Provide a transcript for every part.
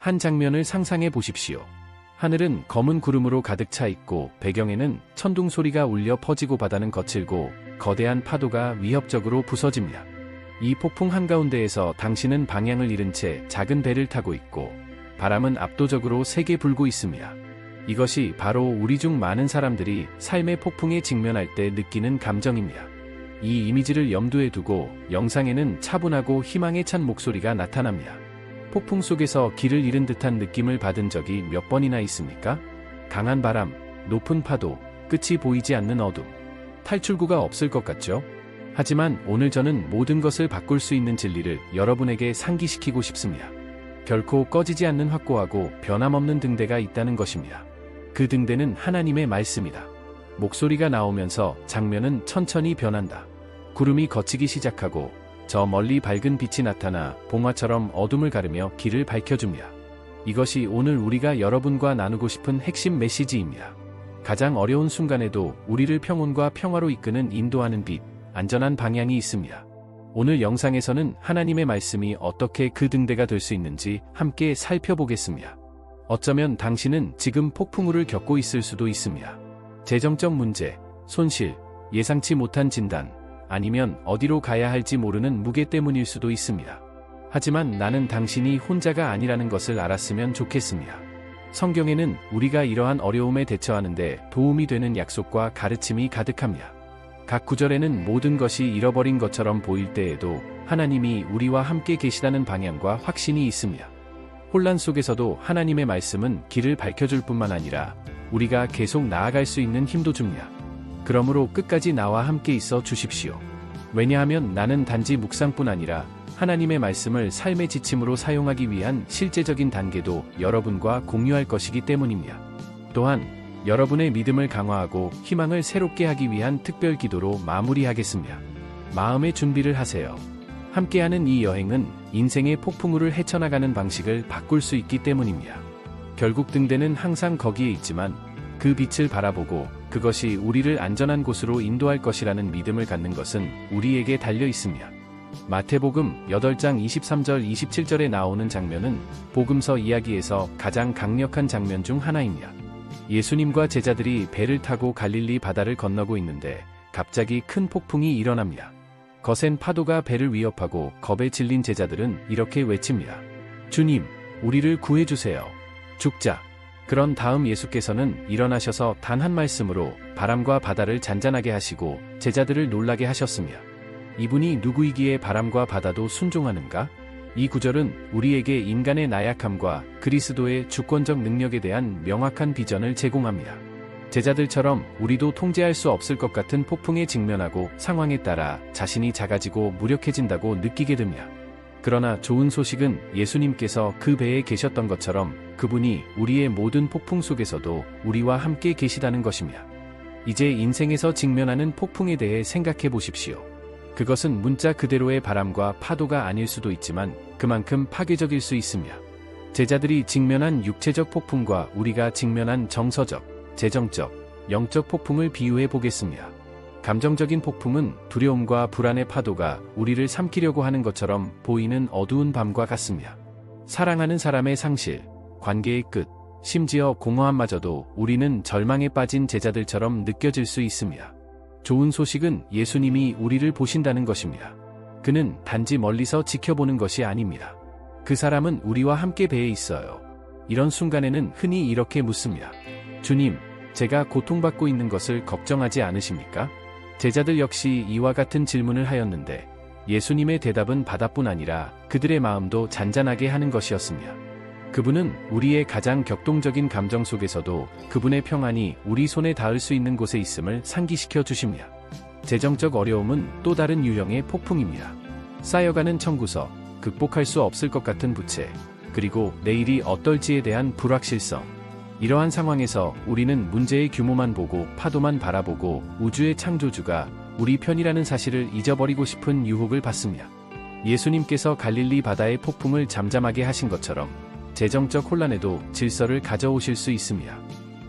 한 장면을 상상해 보십시오. 하늘은 검은 구름으로 가득 차 있고 배경에는 천둥 소리가 울려 퍼지고 바다는 거칠고 거대한 파도가 위협적으로 부서집니다. 이 폭풍 한가운데에서 당신은 방향을 잃은 채 작은 배를 타고 있고 바람은 압도적으로 세게 불고 있습니다. 이것이 바로 우리 중 많은 사람들이 삶의 폭풍에 직면할 때 느끼는 감정입니다. 이 이미지를 염두에 두고 영상에는 차분하고 희망에 찬 목소리가 나타납니다. 폭풍 속에서 길을 잃은 듯한 느낌을 받은 적이 몇 번이나 있습니까? 강한 바람, 높은 파도, 끝이 보이지 않는 어둠. 탈출구가 없을 것 같죠? 하지만 오늘 저는 모든 것을 바꿀 수 있는 진리를 여러분에게 상기시키고 싶습니다. 결코 꺼지지 않는 확고하고 변함없는 등대가 있다는 것입니다. 그 등대는 하나님의 말씀이다. 목소리가 나오면서 장면은 천천히 변한다. 구름이 걷히기 시작하고 저 멀리 밝은 빛이 나타나 봉화처럼 어둠을 가르며 길을 밝혀줍니다. 이것이 오늘 우리가 여러분과 나누고 싶은 핵심 메시지입니다. 가장 어려운 순간에도 우리를 평온과 평화로 이끄는 인도하는 빛, 안전한 방향이 있습니다. 오늘 영상에서는 하나님의 말씀이 어떻게 그 등대가 될 수 있는지 함께 살펴보겠습니다. 어쩌면 당신은 지금 폭풍우를 겪고 있을 수도 있습니다. 재정적 문제, 손실, 예상치 못한 진단, 아니면 어디로 가야 할지 모르는 무게 때문일 수도 있습니다. 하지만 나는 당신이 혼자가 아니라는 것을 알았으면 좋겠습니다. 성경에는 우리가 이러한 어려움에 대처하는데 도움이 되는 약속과 가르침이 가득합니다. 각 구절에는 모든 것이 잃어버린 것처럼 보일 때에도 하나님이 우리와 함께 계시다는 방향과 확신이 있습니다. 혼란 속에서도 하나님의 말씀은 길을 밝혀줄 뿐만 아니라 우리가 계속 나아갈 수 있는 힘도 줍니다. 그러므로 끝까지 나와 함께 있어 주십시오. 왜냐하면 나는 단지 묵상뿐 아니라 하나님의 말씀을 삶의 지침으로 사용하기 위한 실제적인 단계도 여러분과 공유할 것이기 때문입니다. 또한 여러분의 믿음을 강화하고 희망을 새롭게 하기 위한 특별 기도로 마무리하겠습니다. 마음의 준비를 하세요. 함께하는 이 여행은 인생의 폭풍우를 헤쳐나가는 방식을 바꿀 수 있기 때문입니다. 결국 등대는 항상 거기에 있지만 그 빛을 바라보고 그것이 우리를 안전한 곳으로 인도할 것이라는 믿음을 갖는 것은 우리에게 달려 있습니다. 마태복음 8장 23절 27절에 나오는 장면은 복음서 이야기에서 가장 강력한 장면 중 하나입니다. 예수님과 제자들이 배를 타고 갈릴리 바다를 건너고 있는데 갑자기 큰 폭풍이 일어납니다. 거센 파도가 배를 위협하고 겁에 질린 제자들은 이렇게 외칩니다. 주님, 우리를 구해주세요. 죽자. 그런 다음 예수께서는 일어나셔서 단 한 말씀으로 바람과 바다를 잔잔하게 하시고 제자들을 놀라게 하셨습니다. 이분이 누구이기에 바람과 바다도 순종하는가? 이 구절은 우리에게 인간의 나약함과 그리스도의 주권적 능력에 대한 명확한 비전을 제공합니다. 제자들처럼 우리도 통제할 수 없을 것 같은 폭풍에 직면하고 상황에 따라 자신이 작아지고 무력해진다고 느끼게 됩니다. 그러나 좋은 소식은 예수님께서 그 배에 계셨던 것처럼 그분이 우리의 모든 폭풍 속에서도 우리와 함께 계시다는 것입니다. 이제 인생에서 직면하는 폭풍에 대해 생각해 보십시오. 그것은 문자 그대로의 바람과 파도가 아닐 수도 있지만 그만큼 파괴적일 수 있습니다. 제자들이 직면한 육체적 폭풍과 우리가 직면한 정서적, 재정적, 영적 폭풍을 비유해 보겠습니다. 감정적인 폭풍은 두려움과 불안의 파도가 우리를 삼키려고 하는 것처럼 보이는 어두운 밤과 같습니다. 사랑하는 사람의 상실, 관계의 끝, 심지어 공허함마저도 우리는 절망에 빠진 제자들처럼 느껴질 수 있습니다. 좋은 소식은 예수님이 우리를 보신다는 것입니다. 그는 단지 멀리서 지켜보는 것이 아닙니다. 그 사람은 우리와 함께 배에 있어요. 이런 순간에는 흔히 이렇게 묻습니다. 주님, 제가 고통받고 있는 것을 걱정하지 않으십니까? 제자들 역시 이와 같은 질문을 하였는데 예수님의 대답은 바다뿐 아니라 그들의 마음도 잔잔하게 하는 것이었습니다. 그분은 우리의 가장 격동적인 감정 속에서도 그분의 평안이 우리 손에 닿을 수 있는 곳에 있음을 상기시켜 주십니다. 재정적 어려움은 또 다른 유형의 폭풍입니다. 쌓여가는 청구서, 극복할 수 없을 것 같은 부채, 그리고 내일이 어떨지에 대한 불확실성. 이러한 상황에서 우리는 문제의 규모만 보고 파도만 바라보고 우주의 창조주가 우리 편이라는 사실을 잊어버리고 싶은 유혹을 받습니다. 예수님께서 갈릴리 바다의 폭풍을 잠잠하게 하신 것처럼 재정적 혼란에도 질서를 가져오실 수 있습니다.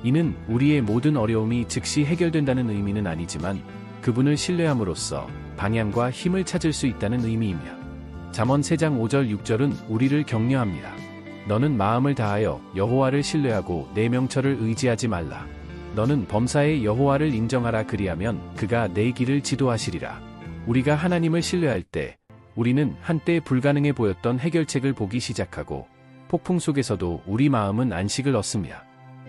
이는 우리의 모든 어려움이 즉시 해결된다는 의미는 아니지만 그분을 신뢰함으로써 방향과 힘을 찾을 수 있다는 의미입니다. 잠언 3장 5절 6절은 우리를 격려합니다. 너는 마음을 다하여 여호와를 신뢰하고 내 명철을 의지하지 말라. 너는 범사의 여호와를 인정하라 그리하면 그가 내 길을 지도하시리라. 우리가 하나님을 신뢰할 때 우리는 한때 불가능해 보였던 해결책을 보기 시작하고 폭풍 속에서도 우리 마음은 안식을 얻습니다.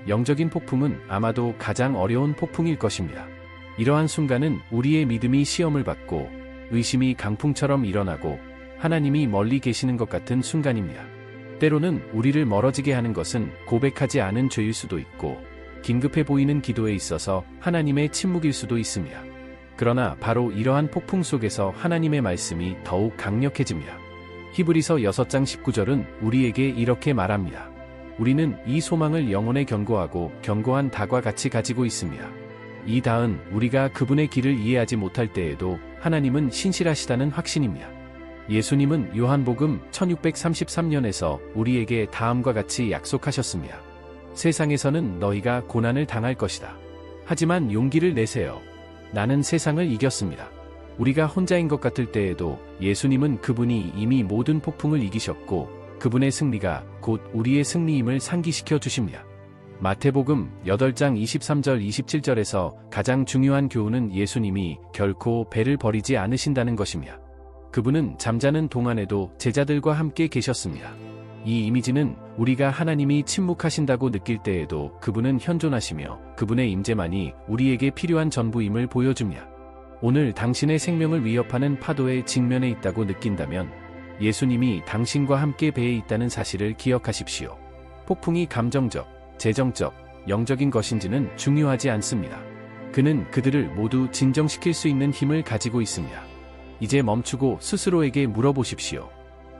영적인 폭풍은 아마도 가장 어려운 폭풍일 것입니다. 이러한 순간은 우리의 믿음이 시험을 받고 의심이 강풍처럼 일어나고 하나님이 멀리 계시는 것 같은 순간입니다. 때로는 우리를 멀어지게 하는 것은 고백하지 않은 죄일 수도 있고 긴급해 보이는 기도에 있어서 하나님의 침묵일 수도 있습니다. 그러나 바로 이러한 폭풍 속에서 하나님의 말씀이 더욱 강력해집니다. 히브리서 6장 19절은 우리에게 이렇게 말합니다. 우리는 이 소망을 영혼에 견고하고 견고한 닭과 같이 가지고 있습니다. 이 닭은 우리가 그분의 길을 이해하지 못할 때에도 하나님은 신실하시다는 확신입니다. 예수님은 요한복음 1633년에서 우리에게 다음과 같이 약속하셨습니다. 세상에서는 너희가 고난을 당할 것이다. 하지만 용기를 내세요. 나는 세상을 이겼습니다. 우리가 혼자인 것 같을 때에도 예수님은 그분이 이미 모든 폭풍을 이기셨고 그분의 승리가 곧 우리의 승리임을 상기시켜 주십니다. 마태복음 8장 23절 27절에서 가장 중요한 교훈은 예수님이 결코 배를 버리지 않으신다는 것입니다. 그분은 잠자는 동안에도 제자들과 함께 계셨습니다. 이 이미지는 우리가 하나님이 침묵하신다고 느낄 때에도 그분은 현존하시며 그분의 임재만이 우리에게 필요한 전부임을 보여줍니다. 오늘 당신의 생명을 위협하는 파도의 직면에 있다고 느낀다면 예수님이 당신과 함께 배에 있다는 사실을 기억하십시오. 폭풍이 감정적, 재정적, 영적인 것인지는 중요하지 않습니다. 그는 그들을 모두 진정시킬 수 있는 힘을 가지고 있습니다. 이제 멈추고 스스로에게 물어보십시오.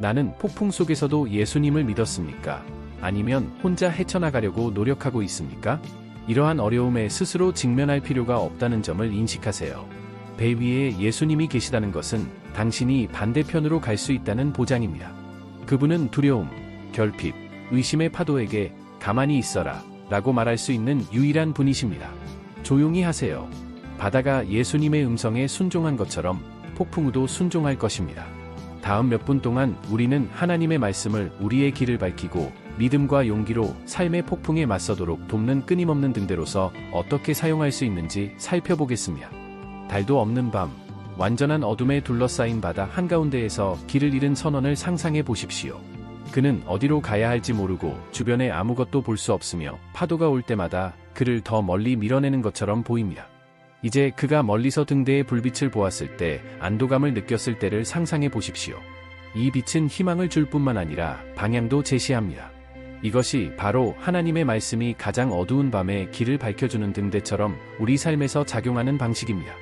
나는 폭풍 속에서도 예수님을 믿었습니까? 아니면 혼자 헤쳐나가려고 노력하고 있습니까? 이러한 어려움에 스스로 직면할 필요가 없다는 점을 인식하세요. 배 위에 예수님이 계시다는 것은 당신이 반대편으로 갈 수 있다는 보장입니다. 그분은 두려움, 결핍, 의심의 파도에게 가만히 있어라 라고 말할 수 있는 유일한 분이십니다. 조용히 하세요. 바다가 예수님의 음성에 순종한 것처럼 폭풍우도 순종할 것입니다. 다음 몇 분 동안 우리는 하나님의 말씀을 우리의 길을 밝히고 믿음과 용기로 삶의 폭풍에 맞서도록 돕는 끊임없는 등대로서 어떻게 사용할 수 있는지 살펴보겠습니다. 달도 없는 밤, 완전한 어둠에 둘러싸인 바다 한가운데에서 길을 잃은 선원을 상상해 보십시오. 그는 어디로 가야 할지 모르고 주변에 아무것도 볼 수 없으며 파도가 올 때마다 그를 더 멀리 밀어내는 것처럼 보입니다. 이제 그가 멀리서 등대의 불빛을 보았을 때 안도감을 느꼈을 때를 상상해 보십시오. 이 빛은 희망을 줄 뿐만 아니라 방향도 제시합니다. 이것이 바로 하나님의 말씀이 가장 어두운 밤에 길을 밝혀주는 등대처럼 우리 삶에서 작용하는 방식입니다.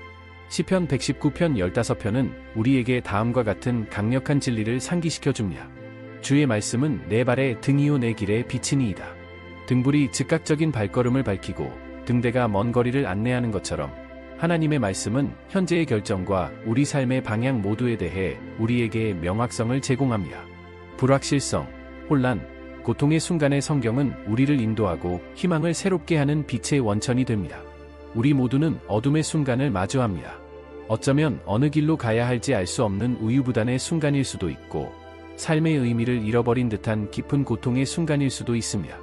시편 119편 15편은 우리에게 다음과 같은 강력한 진리를 상기시켜 줍니다. 주의 말씀은 내 발의 등이요 내 길의 빛이니이다. 등불이 즉각적인 발걸음을 밝히고 등대가 먼 거리를 안내하는 것처럼 하나님의 말씀은 현재의 결정과 우리 삶의 방향 모두에 대해 우리에게 명확성을 제공합니다. 불확실성, 혼란, 고통의 순간의 성경은 우리를 인도하고 희망을 새롭게 하는 빛의 원천이 됩니다. 우리 모두는 어둠의 순간을 마주합니다. 어쩌면 어느 길로 가야 할지 알 수 없는 우유부단의 순간일 수도 있고, 삶의 의미를 잃어버린 듯한 깊은 고통의 순간일 수도 있습니다.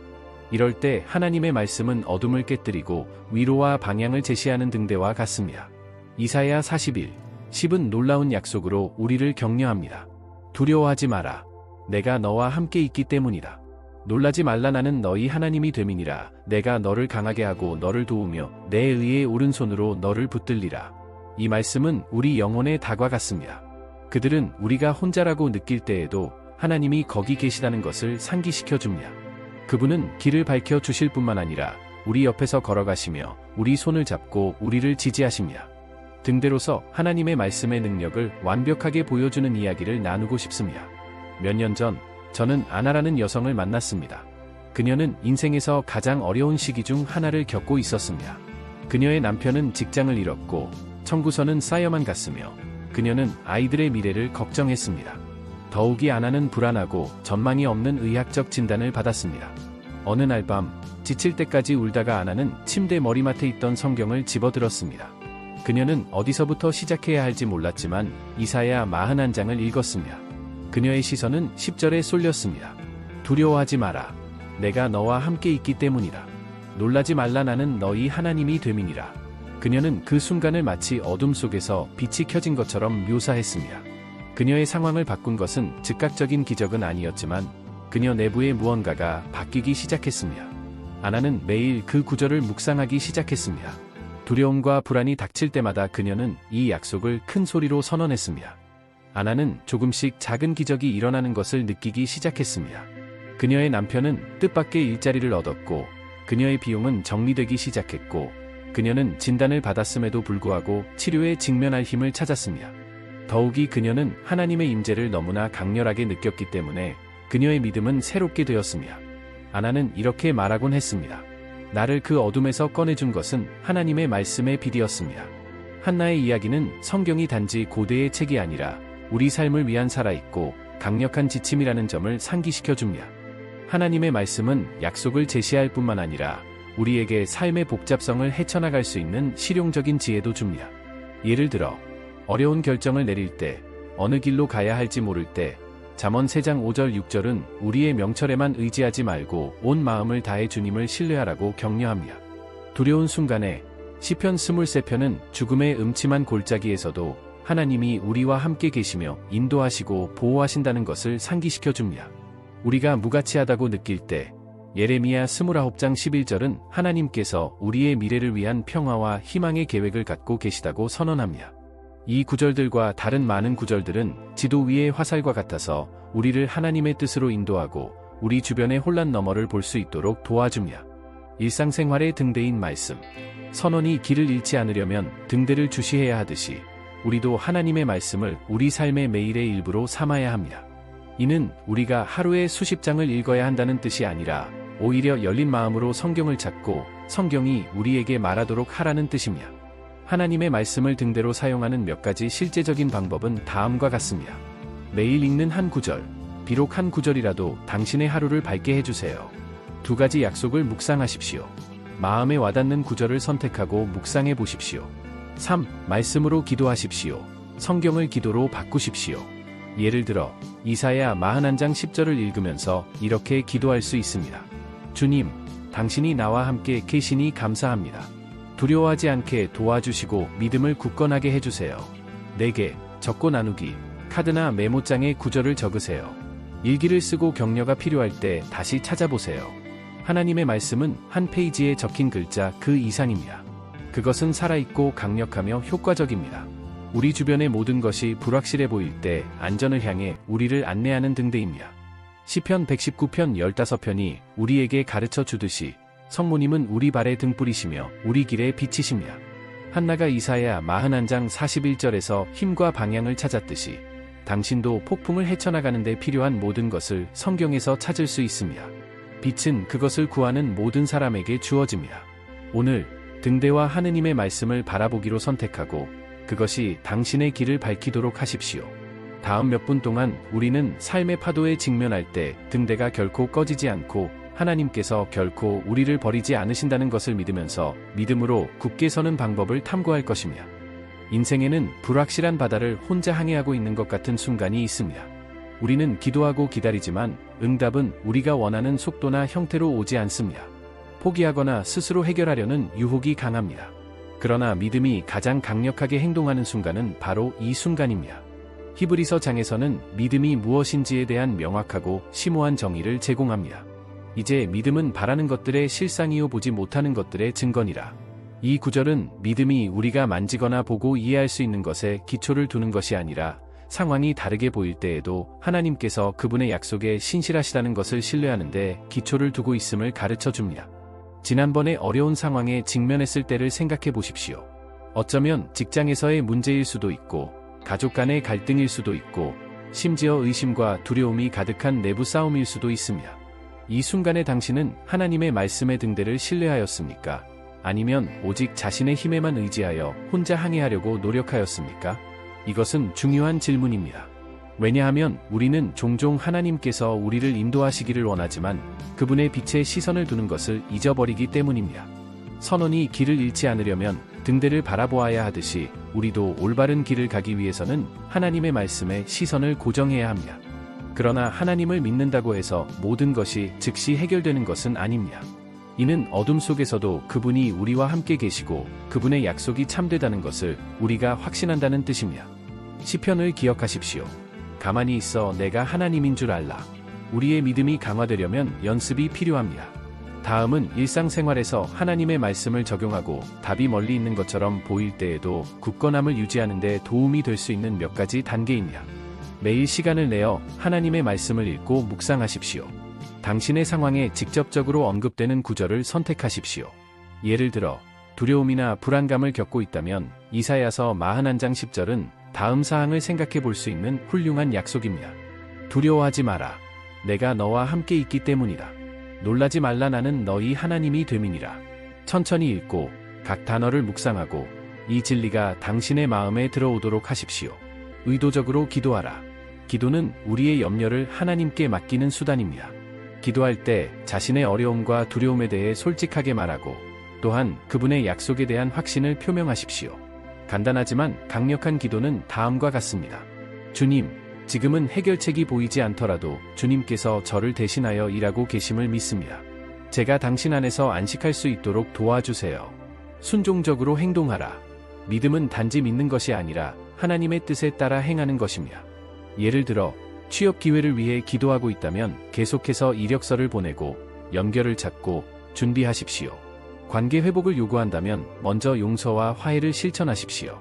이럴 때 하나님의 말씀은 어둠을 깨뜨리고 위로와 방향을 제시하는 등대와 같습니다. 이사야 41, 10은 놀라운 약속으로 우리를 격려합니다. 두려워하지 마라. 내가 너와 함께 있기 때문이다. 놀라지 말라 나는 너희 하나님이 됨이니라. 내가 너를 강하게 하고 너를 도우며 내 의의 오른손으로 너를 붙들리라. 이 말씀은 우리 영혼의 다과 같습니다. 그들은 우리가 혼자라고 느낄 때에도 하나님이 거기 계시다는 것을 상기시켜 줍니다. 그분은 길을 밝혀 주실 뿐만 아니라 우리 옆에서 걸어가시며 우리 손을 잡고 우리를 지지하십니다. 등대로서 하나님의 말씀의 능력을 완벽하게 보여주는 이야기를 나누고 싶습니다. 몇 년 전 저는 아나라는 여성을 만났습니다. 그녀는 인생에서 가장 어려운 시기 중 하나를 겪고 있었습니다. 그녀의 남편은 직장을 잃었고 청구서는 쌓여만 갔으며 그녀는 아이들의 미래를 걱정했습니다. 더욱이 아나는 불안하고 전망이 없는 의학적 진단을 받았습니다. 어느 날 밤 지칠 때까지 울다가 아나는 침대 머리맡에 있던 성경을 집어들었습니다. 그녀는 어디서부터 시작해야 할지 몰랐지만 이사야 41장을 읽었습니다. 그녀의 시선은 10절에 쏠렸습니다. 두려워하지 마라. 내가 너와 함께 있기 때문이라. 놀라지 말라 나는 너희 하나님이 됨이니라. 그녀는 그 순간을 마치 어둠 속에서 빛이 켜진 것처럼 묘사했습니다. 그녀의 상황을 바꾼 것은 즉각적인 기적은 아니었지만 그녀 내부의 무언가가 바뀌기 시작했습니다. 아나는 매일 그 구절을 묵상하기 시작했습니다. 두려움과 불안이 닥칠 때마다 그녀는 이 약속을 큰 소리로 선언했습니다. 아나는 조금씩 작은 기적이 일어나는 것을 느끼기 시작했습니다. 그녀의 남편은 뜻밖의 일자리를 얻었고, 그녀의 비용은 정리되기 시작했고, 그녀는 진단을 받았음에도 불구하고 치료에 직면할 힘을 찾았습니다. 더욱이 그녀는 하나님의 임재를 너무나 강렬하게 느꼈기 때문에 그녀의 믿음은 새롭게 되었습니다. 아나는 이렇게 말하곤 했습니다. 나를 그 어둠에서 꺼내준 것은 하나님의 말씀의 빛이었습니다. 한나의 이야기는 성경이 단지 고대의 책이 아니라 우리 삶을 위한 살아있고 강력한 지침이라는 점을 상기시켜 줍니다. 하나님의 말씀은 약속을 제시할 뿐만 아니라 우리에게 삶의 복잡성을 헤쳐나갈 수 있는 실용적인 지혜도 줍니다. 예를 들어, 어려운 결정을 내릴 때, 어느 길로 가야 할지 모를 때, 잠언 3장 5절 6절은 우리의 명철에만 의지하지 말고 온 마음을 다해 주님을 신뢰하라고 격려합니다. 두려운 순간에 시편 23편은 죽음의 음침한 골짜기에서도 하나님이 우리와 함께 계시며 인도하시고 보호하신다는 것을 상기시켜 줍니다. 우리가 무가치하다고 느낄 때 예레미야 29장 11절은 하나님께서 우리의 미래를 위한 평화와 희망의 계획을 갖고 계시다고 선언합니다. 이 구절들과 다른 많은 구절들은 지도 위의 화살과 같아서 우리를 하나님의 뜻으로 인도하고 우리 주변의 혼란 너머를 볼 수 있도록 도와줍니다. 일상생활의 등대인 말씀. 선언이 길을 잃지 않으려면 등대를 주시해야 하듯이 우리도 하나님의 말씀을 우리 삶의 매일의 일부로 삼아야 합니다. 이는 우리가 하루에 수십 장을 읽어야 한다는 뜻이 아니라 오히려 열린 마음으로 성경을 찾고 성경이 우리에게 말하도록 하라는 뜻입니다. 하나님의 말씀을 등대로 사용하는 몇 가지 실제적인 방법은 다음과 같습니다. 매일 읽는 한 구절, 비록 한 구절이라도 당신의 하루를 밝게 해주세요. 두 가지 약속을 묵상하십시오. 마음에 와닿는 구절을 선택하고 묵상해 보십시오. 3. 말씀으로 기도하십시오. 성경을 기도로 바꾸십시오. 예를 들어, 이사야 41장 10절을 읽으면서 이렇게 기도할 수 있습니다. 주님, 당신이 나와 함께 계시니 감사합니다. 두려워하지 않게 도와주시고 믿음을 굳건하게 해주세요. 내게 적고 나누기 카드나 메모장에 구절을 적으세요. 일기를 쓰고 격려가 필요할 때 다시 찾아보세요. 하나님의 말씀은 한 페이지에 적힌 글자 그 이상입니다. 그것은 살아있고 강력하며 효과적입니다. 우리 주변의 모든 것이 불확실해 보일 때 안전을 향해 우리를 안내하는 등대입니다. 시편 119편 15편이 우리에게 가르쳐 주듯이 성모님은 우리 발의 등불이시며 우리 길에 빛이십니다. 한나가 이사야 41장 41절에서 힘과 방향을 찾았듯이 당신도 폭풍을 헤쳐나가는 데 필요한 모든 것을 성경에서 찾을 수 있습니다. 빛은 그것을 구하는 모든 사람에게 주어집니다. 오늘 등대와 하느님의 말씀을 바라보기로 선택하고 그것이 당신의 길을 밝히도록 하십시오. 다음 몇 분 동안 우리는 삶의 파도에 직면할 때 등대가 결코 꺼지지 않고 하나님께서 결코 우리를 버리지 않으신다는 것을 믿으면서 믿음으로 굳게 서는 방법을 탐구할 것입니다. 인생에는 불확실한 바다를 혼자 항해하고 있는 것 같은 순간이 있습니다. 우리는 기도하고 기다리지만 응답은 우리가 원하는 속도나 형태로 오지 않습니다. 포기하거나 스스로 해결하려는 유혹이 강합니다. 그러나 믿음이 가장 강력하게 행동하는 순간은 바로 이 순간입니다. 히브리서 장에서는 믿음이 무엇인지에 대한 명확하고 심오한 정의를 제공합니다. 이제 믿음은 바라는 것들의 실상이요 보지 못하는 것들의 증거니라. 이 구절은 믿음이 우리가 만지거나 보고 이해할 수 있는 것에 기초를 두는 것이 아니라 상황이 다르게 보일 때에도 하나님께서 그분의 약속에 신실하시다는 것을 신뢰하는데 기초를 두고 있음을 가르쳐 줍니다. 지난번에 어려운 상황에 직면했을 때를 생각해 보십시오. 어쩌면 직장에서의 문제일 수도 있고, 가족 간의 갈등일 수도 있고, 심지어 의심과 두려움이 가득한 내부 싸움일 수도 있습니다. 이 순간에 당신은 하나님의 말씀의 등대를 신뢰하였습니까? 아니면 오직 자신의 힘에만 의지하여 혼자 항해하려고 노력하였습니까? 이것은 중요한 질문입니다. 왜냐하면 우리는 종종 하나님께서 우리를 인도하시기를 원하지만 그분의 빛에 시선을 두는 것을 잊어버리기 때문입니다. 선원이 길을 잃지 않으려면 등대를 바라보아야 하듯이 우리도 올바른 길을 가기 위해서는 하나님의 말씀에 시선을 고정해야 합니다. 그러나 하나님을 믿는다고 해서 모든 것이 즉시 해결되는 것은 아닙니다. 이는 어둠 속에서도 그분이 우리와 함께 계시고 그분의 약속이 참되다는 것을 우리가 확신한다는 뜻입니다. 시편을 기억하십시오. 가만히 있어 내가 하나님인 줄 알라. 우리의 믿음이 강화되려면 연습이 필요합니다. 다음은 일상생활에서 하나님의 말씀을 적용하고 답이 멀리 있는 것처럼 보일 때에도 굳건함을 유지하는 데 도움이 될 수 있는 몇 가지 단계입니다. 매일 시간을 내어 하나님의 말씀을 읽고 묵상하십시오. 당신의 상황에 직접적으로 언급되는 구절을 선택하십시오. 예를 들어 두려움이나 불안감을 겪고 있다면 이사야서 41장 10절은 다음 사항을 생각해 볼 수 있는 훌륭한 약속입니다. 두려워하지 마라. 내가 너와 함께 있기 때문이다. 놀라지 말라 나는 너희 하나님이 됨이니라. 천천히 읽고 각 단어를 묵상하고 이 진리가 당신의 마음에 들어오도록 하십시오. 의도적으로 기도하라. 기도는 우리의 염려를 하나님께 맡기는 수단입니다. 기도할 때 자신의 어려움과 두려움에 대해 솔직하게 말하고 또한 그분의 약속에 대한 확신을 표명하십시오. 간단하지만 강력한 기도는 다음과 같습니다. 주님, 지금은 해결책이 보이지 않더라도 주님께서 저를 대신하여 일하고 계심을 믿습니다. 제가 당신 안에서 안식할 수 있도록 도와주세요. 순종적으로 행동하라. 믿음은 단지 믿는 것이 아니라 하나님의 뜻에 따라 행하는 것입니다. 예를 들어 취업 기회를 위해 기도하고 있다면 계속해서 이력서를 보내고 연결을 찾고 준비하십시오. 관계 회복을 요구한다면 먼저 용서와 화해를 실천하십시오.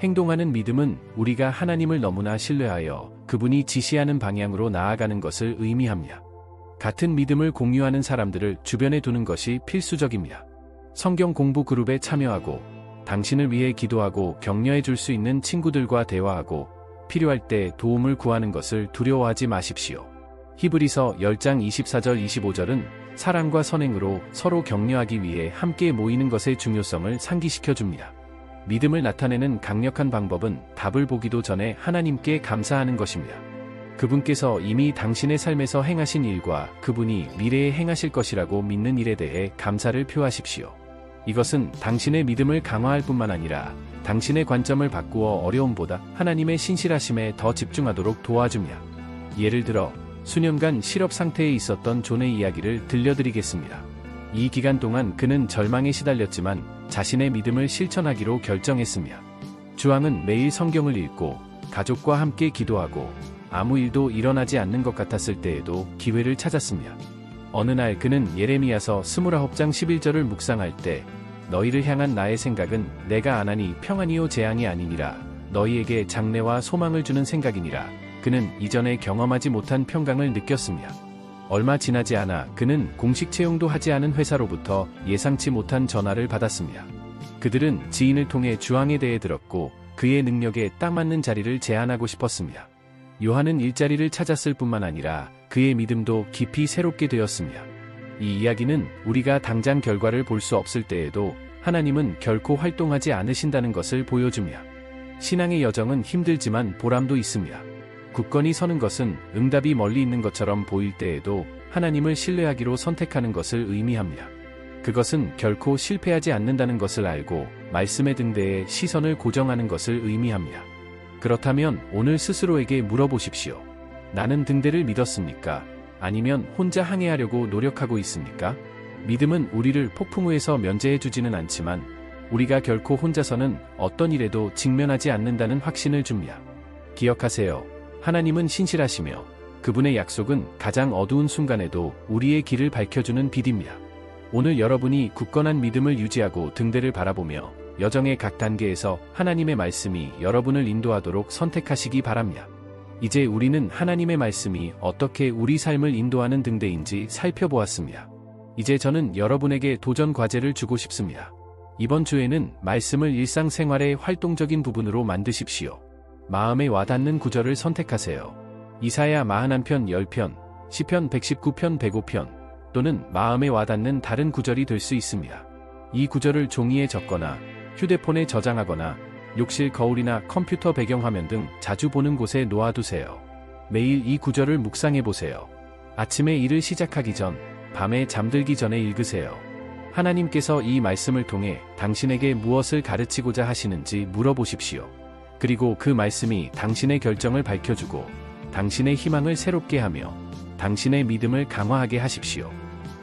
행동하는 믿음은 우리가 하나님을 너무나 신뢰하여 그분이 지시하는 방향으로 나아가는 것을 의미합니다. 같은 믿음을 공유하는 사람들을 주변에 두는 것이 필수적입니다. 성경 공부 그룹에 참여하고 당신을 위해 기도하고 격려해 줄 수 있는 친구들과 대화하고 필요할 때 도움을 구하는 것을 두려워하지 마십시오. 히브리서 10장 24절 25절은 사랑과 선행으로 서로 격려하기 위해 함께 모이는 것의 중요성을 상기시켜 줍니다. 믿음을 나타내는 강력한 방법은 답을 보기도 전에 하나님께 감사하는 것입니다. 그분께서 이미 당신의 삶에서 행하신 일과 그분이 미래에 행하실 것이라고 믿는 일에 대해 감사를 표하십시오. 이것은 당신의 믿음을 강화할 뿐만 아니라 당신의 관점을 바꾸어 어려움보다 하나님의 신실하심에 더 집중하도록 도와줍니다. 예를 들어 수년간 실업 상태에 있었던 존의 이야기를 들려드리겠습니다. 이 기간 동안 그는 절망에 시달렸지만 자신의 믿음을 실천하기로 결정했습니다. 주왕은 매일 성경을 읽고 가족과 함께 기도하고 아무 일도 일어나지 않는 것 같았을 때에도 기회를 찾았습니다. 어느 날 그는 예레미야서 29장 11절을 묵상할 때 너희를 향한 나의 생각은 내가 안 하니 평안이요 재앙이 아니니라 너희에게 장래와 소망을 주는 생각이니라 그는 이전에 경험하지 못한 평강을 느꼈습니다. 얼마 지나지 않아 그는 공식 채용도 하지 않은 회사로부터 예상치 못한 전화를 받았습니다. 그들은 지인을 통해 주왕에 대해 들었고 그의 능력에 딱 맞는 자리를 제안하고 싶었습니다. 요한은 일자리를 찾았을 뿐만 아니라 그의 믿음도 깊이 새롭게 되었습니다. 이 이야기는 우리가 당장 결과를 볼 수 없을 때에도 하나님은 결코 활동하지 않으신다는 것을 보여줍니다. 신앙의 여정은 힘들지만 보람도 있습니다. 굳건히 서는 것은 응답이 멀리 있는 것처럼 보일 때에도 하나님을 신뢰하기로 선택하는 것을 의미합니다. 그것은 결코 실패하지 않는다는 것을 알고 말씀의 등대에 시선을 고정하는 것을 의미합니다. 그렇다면 오늘 스스로에게 물어보십시오. 나는 등대를 믿었습니까? 아니면 혼자 항해하려고 노력하고 있습니까? 믿음은 우리를 폭풍우에서 면제해 주지는 않지만 우리가 결코 혼자서는 어떤 일에도 직면하지 않는다는 확신을 줍니다. 기억하세요. 하나님은 신실하시며 그분의 약속은 가장 어두운 순간에도 우리의 길을 밝혀주는 빛입니다. 오늘 여러분이 굳건한 믿음을 유지하고 등대를 바라보며 여정의 각 단계에서 하나님의 말씀이 여러분을 인도하도록 선택하시기 바랍니다. 이제 우리는 하나님의 말씀이 어떻게 우리 삶을 인도하는 등대인지 살펴보았습니다. 이제 저는 여러분에게 도전 과제를 주고 싶습니다. 이번 주에는 말씀을 일상생활의 활동적인 부분으로 만드십시오. 마음에 와닿는 구절을 선택하세요. 이사야 41편 10편, 시편 119편 105편, 또는 마음에 와닿는 다른 구절이 될 수 있습니다. 이 구절을 종이에 적거나 휴대폰에 저장하거나 욕실 거울이나 컴퓨터 배경화면 등 자주 보는 곳에 놓아두세요. 매일 이 구절을 묵상해 보세요. 아침에 일을 시작하기 전, 밤에 잠들기 전에 읽으세요. 하나님께서 이 말씀을 통해 당신에게 무엇을 가르치고자 하시는지 물어보십시오. 그리고 그 말씀이 당신의 결정을 밝혀주고 당신의 희망을 새롭게 하며 당신의 믿음을 강화하게 하십시오.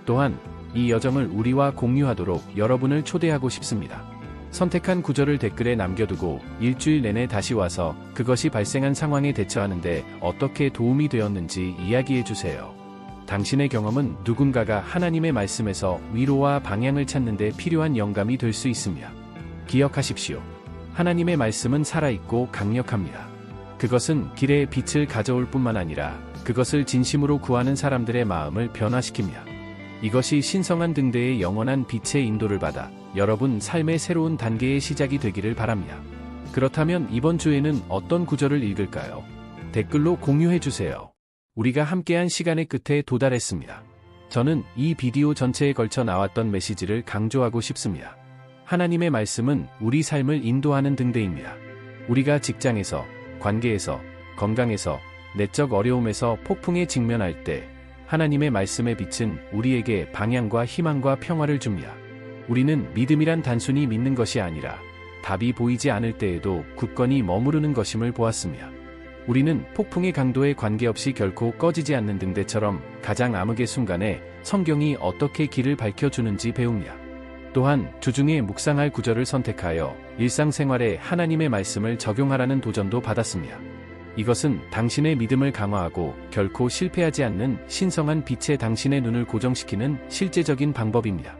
또한 이 여정을 우리와 공유하도록 여러분을 초대하고 싶습니다. 선택한 구절을 댓글에 남겨두고 일주일 내내 다시 와서 그것이 발생한 상황에 대처하는데 어떻게 도움이 되었는지 이야기해 주세요. 당신의 경험은 누군가가 하나님의 말씀에서 위로와 방향을 찾는 데 필요한 영감이 될 수 있습니다. 기억하십시오. 하나님의 말씀은 살아있고 강력합니다. 그것은 길에 빛을 가져올 뿐만 아니라 그것을 진심으로 구하는 사람들의 마음을 변화시킵니다. 이것이 신성한 등대의 영원한 빛의 인도를 받아 여러분 삶의 새로운 단계의 시작이 되기를 바랍니다. 그렇다면 이번 주에는 어떤 구절을 읽을까요? 댓글로 공유해 주세요. 우리가 함께한 시간의 끝에 도달했습니다. 저는 이 비디오 전체에 걸쳐 나왔던 메시지를 강조하고 싶습니다. 하나님의 말씀은 우리 삶을 인도하는 등대입니다. 우리가 직장에서, 관계에서, 건강에서, 내적 어려움에서 폭풍에 직면할 때 하나님의 말씀의 빛은 우리에게 방향과 희망과 평화를 줍니다. 우리는 믿음이란 단순히 믿는 것이 아니라 답이 보이지 않을 때에도 굳건히 머무르는 것임을 보았습니다. 우리는 폭풍의 강도에 관계없이 결코 꺼지지 않는 등대처럼 가장 암흑의 순간에 성경이 어떻게 길을 밝혀주는지 배웁니다. 또한 주중에 묵상할 구절을 선택하여 일상생활에 하나님의 말씀을 적용하라는 도전도 받았습니다. 이것은 당신의 믿음을 강화하고 결코 실패하지 않는 신성한 빛에 당신의 눈을 고정시키는 실제적인 방법입니다.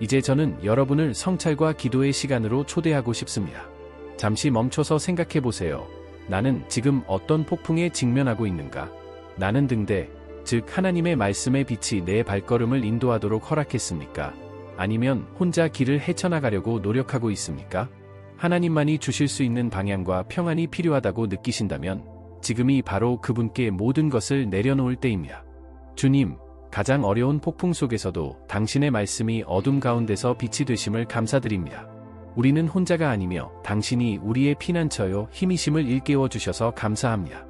이제 저는 여러분을 성찰과 기도의 시간으로 초대하고 싶습니다. 잠시 멈춰서 생각해 보세요. 나는 지금 어떤 폭풍에 직면하고 있는가? 나는 등대, 즉 하나님의 말씀의 빛이 내 발걸음을 인도하도록 허락했습니까? 아니면 혼자 길을 헤쳐나가려고 노력하고 있습니까? 하나님만이 주실 수 있는 방향과 평안이 필요하다고 느끼신다면 지금이 바로 그분께 모든 것을 내려놓을 때입니다. 주님, 가장 어려운 폭풍 속에서도 당신의 말씀이 어둠 가운데서 빛이 되심을 감사드립니다. 우리는 혼자가 아니며 당신이 우리의 피난처요 힘이심을 일깨워 주셔서 감사합니다.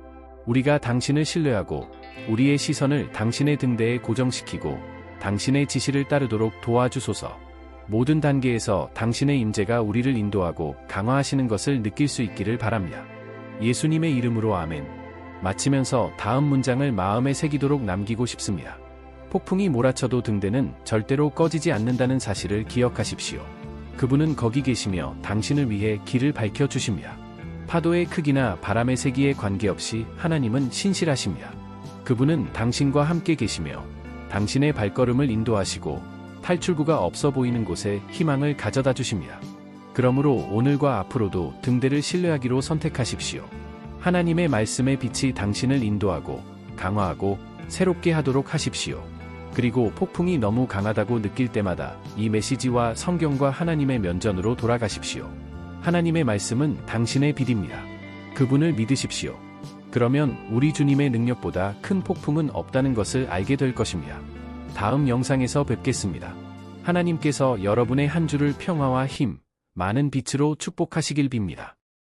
우리가 당신을 신뢰하고 우리의 시선을 당신의 등대에 고정시키고 당신의 지시를 따르도록 도와주소서. 모든 단계에서 당신의 임재가 우리를 인도하고 강화하시는 것을 느낄 수 있기를 바랍니다. 예수님의 이름으로 아멘. 마치면서 다음 문장을 마음에 새기도록 남기고 싶습니다. 폭풍이 몰아쳐도 등대는 절대로 꺼지지 않는다는 사실을 기억하십시오. 그분은 거기 계시며 당신을 위해 길을 밝혀 주십니다. 파도의 크기나 바람의 세기에 관계없이 하나님은 신실하십니다. 그분은 당신과 함께 계시며 당신의 발걸음을 인도하시고 탈출구가 없어 보이는 곳에 희망을 가져다 주십니다. 그러므로 오늘과 앞으로도 등대를 신뢰하기로 선택하십시오. 하나님의 말씀의 빛이 당신을 인도하고 강화하고 새롭게 하도록 하십시오. 그리고 폭풍이 너무 강하다고 느낄 때마다 이 메시지와 성경과 하나님의 면전으로 돌아가십시오. 하나님의 말씀은 당신의 빛입니다. 그분을 믿으십시오. 그러면 우리 주님의 능력보다 큰 폭풍은 없다는 것을 알게 될 것입니다. 다음 영상에서 뵙겠습니다. 하나님께서 여러분의 한 주를 평화와 힘, 많은 빛으로 축복하시길 빕니다.